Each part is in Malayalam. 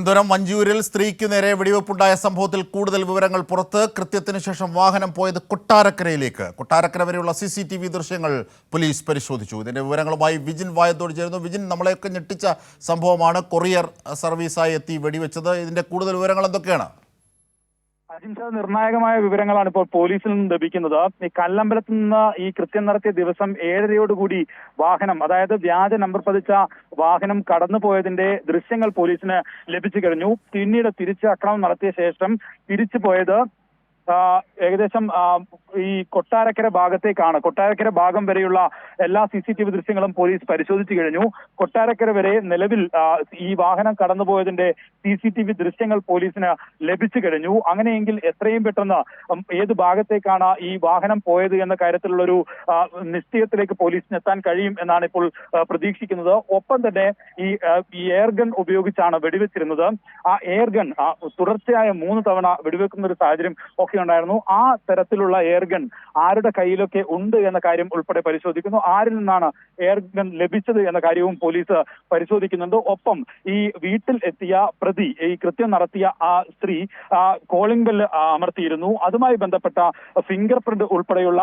തിരുവനന്തപുരം മഞ്ചൂരിൽ സ്ത്രീക്ക് നേരെ വെടിവെപ്പുണ്ടായ സംഭവത്തിൽ കൂടുതൽ വിവരങ്ങൾ പുറത്ത്. കൃത്യത്തിന് ശേഷം വാഹനം പോയത് കൊട്ടാരക്കരയിലേക്ക്. കൊട്ടാരക്കര വരെയുള്ള സി സി ടി വി ദൃശ്യങ്ങൾ പോലീസ് പരിശോധിച്ചു. ഇതിന്റെ വിവരങ്ങളുമായി വിജിൻ വായത്തോട് ചേരുന്നു. വിജിൻ നമ്മളെയൊക്കെ ഞെട്ടിച്ച സംഭവമാണ്. കൊറിയർ സർവീസായി എത്തി വെടിവെച്ചത്. ഇതിന്റെ കൂടുതൽ വിവരങ്ങൾ എന്തൊക്കെയാണ്? അജിംഷ നിർണായകമായ വിവരങ്ങളാണ് ഇപ്പോൾ പോലീസിൽ നിന്ന് ലഭിക്കുന്നത്. ഈ കല്ലമ്പലത്ത് നിന്ന് ഈ കൃത്യം നടത്തിയ ദിവസം ഏഴരയോടുകൂടി വാഹനം അതായത് വ്യാജ നമ്പർ പതിച്ച വാഹനം കടന്നു പോയതിന്റെ ദൃശ്യങ്ങൾ പോലീസിന് ലഭിച്ചു കഴിഞ്ഞു. പിന്നീട് തിരിച്ച് അക്രമം നടത്തിയ ശേഷം തിരിച്ചു പോയത് ഏകദേശം ഈ കൊട്ടാരക്കര ഭാഗത്തേക്കാണ്. കൊട്ടാരക്കര ഭാഗം വരെയുള്ള എല്ലാ സി സി ടി വി ദൃശ്യങ്ങളും പോലീസ് പരിശോധിച്ചു കഴിഞ്ഞു. കൊട്ടാരക്കര വരെ നിലവിൽ ഈ വാഹനം കടന്നുപോയതിന്റെ സി സി ടി വി ദൃശ്യങ്ങൾ പോലീസിന് ലഭിച്ചു കഴിഞ്ഞു. അങ്ങനെയെങ്കിൽ എത്രയും പെട്ടെന്ന് ഏത് ഭാഗത്തേക്കാണ് ഈ വാഹനം പോയത് എന്ന കാര്യത്തിലുള്ളൊരു നിശ്ചയത്തിലേക്ക് പോലീസിന് എത്താൻ കഴിയും എന്നാണ് ഇപ്പോൾ പ്രതീക്ഷിക്കുന്നത്. ഒപ്പം തന്നെ ഈ എയർഗൺ എയർ ഗൺ ഉപയോഗിച്ചാണ് വെടിവെച്ചിരുന്നത്. ആ എയർഗൺ തുടർച്ചയായ മൂന്ന് തവണ വെടിവെക്കുന്ന ഒരു സാഹചര്യം ഒക്കെ ഉണ്ടായിരുന്നു. ആ തരത്തിലുള്ള എയർഗൺ ആരുടെ കയ്യിലൊക്കെ ഉണ്ട് എന്ന കാര്യം ഉൾപ്പെടെ പരിശോധിക്കുന്നു. ആരിൽ നിന്നാണ് എയർഗൺ ലഭിച്ചത് എന്ന കാര്യവും പോലീസ് പരിശോധിക്കുന്നുണ്ട്. ഒപ്പം ഈ വീട്ടിൽ എത്തിയ പ്രതി ഈ കൃത്യം നടത്തിയ ആ സ്ത്രീ കോളിംഗ് ബെൽ അമർത്തിയിരുന്നു. അതുമായി ബന്ധപ്പെട്ട ഫിംഗർ പ്രിന്റ് ഉൾപ്പെടെയുള്ള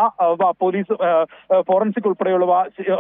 പോലീസ് ഫോറൻസിക് ഉൾപ്പെടെയുള്ളവ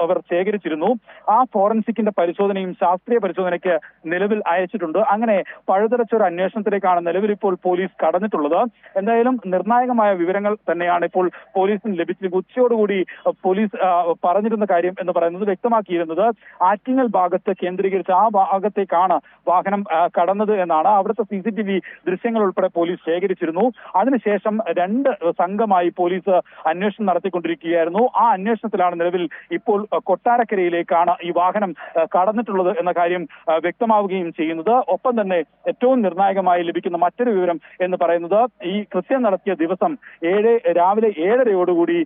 അവർ ശേഖരിച്ചിരുന്നു. ആ ഫോറൻസിക്കിന്റെ പരിശോധനയും ശാസ്ത്രീയ പരിശോധനയ്ക്ക് നിലവിൽ അയച്ചിട്ടുണ്ട്. അങ്ങനെ പഴുതടച്ച ഒരു അന്വേഷണത്തിലേക്കാണ് നിലവിൽ ഇപ്പോൾ പോലീസ് കടന്നിട്ടുള്ളത്. എന്തായാലും നിർണായകമായ വിവരങ്ങൾ തന്നെയാണ് ഇപ്പോൾ പോലീസിന് ലഭിച്ചത്. ഉച്ചയോടുകൂടി പോലീസ് പറഞ്ഞിരുന്ന കാര്യം എന്ന് പറയുന്നത് വ്യക്തമാക്കിയിരുന്നത് ആറ്റിങ്ങൽ ഭാഗത്ത് കേന്ദ്രീകരിച്ച് ആ ഭാഗത്തേക്കാണ് വാഹനം കടന്നത് എന്നാണ്. അവിടുത്തെ സി സി ടി വി ദൃശ്യങ്ങൾ ഉൾപ്പെടെ പോലീസ് ശേഖരിച്ചിരുന്നു. അതിനുശേഷം രണ്ട് സംഘമായി പോലീസ് അന്വേഷണം നടത്തിക്കൊണ്ടിരിക്കുകയായിരുന്നു. ആ അന്വേഷണത്തിലാണ് നിലവിൽ ഇപ്പോൾ കൊട്ടാരക്കരയിലേക്കാണ് ഈ വാഹനം കടന്നിട്ടുള്ളത് എന്ന കാര്യം വ്യക്തമാവുകയും ചെയ്യുന്നത്. ഒപ്പം തന്നെ ഏറ്റവും നിർണായകമായി ലഭിക്കുന്ന മറ്റൊരു വിവരം എന്ന് പറയുന്നത് ഈ കൃത്യം നടത്തിയ ദിവസം ഏഴ് രാവിലെ ഏഴരയോടുകൂടി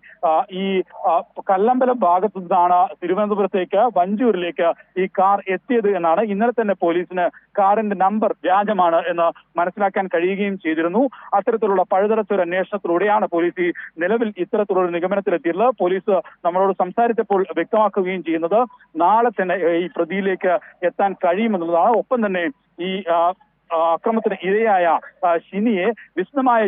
ഈ കല്ലമ്പലം ഭാഗത്തു നിന്നാണ് തിരുവനന്തപുരത്തേക്ക് വഞ്ചൂരിലേക്ക് ഈ കാർ എത്തിയത് എന്നാണ്. ഇന്നലെ തന്നെ പോലീസിന് കാറിന്റെ നമ്പർ വ്യാജമാണ് എന്ന് മനസ്സിലാക്കാൻ കഴിയുകയും ചെയ്തിരുന്നു. അത്തരത്തിലുള്ള പഴുതടച്ച ഒരു അന്വേഷണത്തിലൂടെയാണ് പോലീസ് ഈ നിലവിൽ ഇത്തരത്തിലുള്ള നിഗമനത്തിലെത്തിയിട്ടുള്ളത്. പോലീസ് നമ്മളോട് സംസാരിച്ചപ്പോൾ വ്യക്തമാക്കുകയും ചെയ്യുന്നത് നാളെ തന്നെ ഈ പ്രതിയിലേക്ക് എത്താൻ കഴിയുമെന്നുള്ളതാണ്. ഒപ്പം തന്നെ ഈ അക്രമത്തിന് ഇരയായ ഷിനിയെ വിശദമായ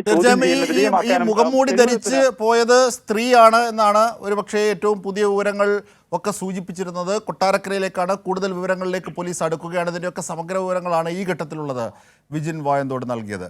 ഈ മുഖംമൂടി ധരിച്ച് പോയത് സ്ത്രീയാണ് എന്നാണ് ഒരുപക്ഷെ ഏറ്റവും പുതിയ വിവരങ്ങൾ ഒക്കെ സൂചിപ്പിച്ചിരുന്നത്. കൊട്ടാരക്കരയിലേക്കാണ് കൂടുതൽ വിവരങ്ങളിലേക്ക് പോലീസ് അടുക്കുകയാണ്. ഇതിന്റെയൊക്കെ സമഗ്ര വിവരങ്ങളാണ് ഈ ഘട്ടത്തിലുള്ളത്. വിജിൻ വായന്തോട് നൽകിയത്.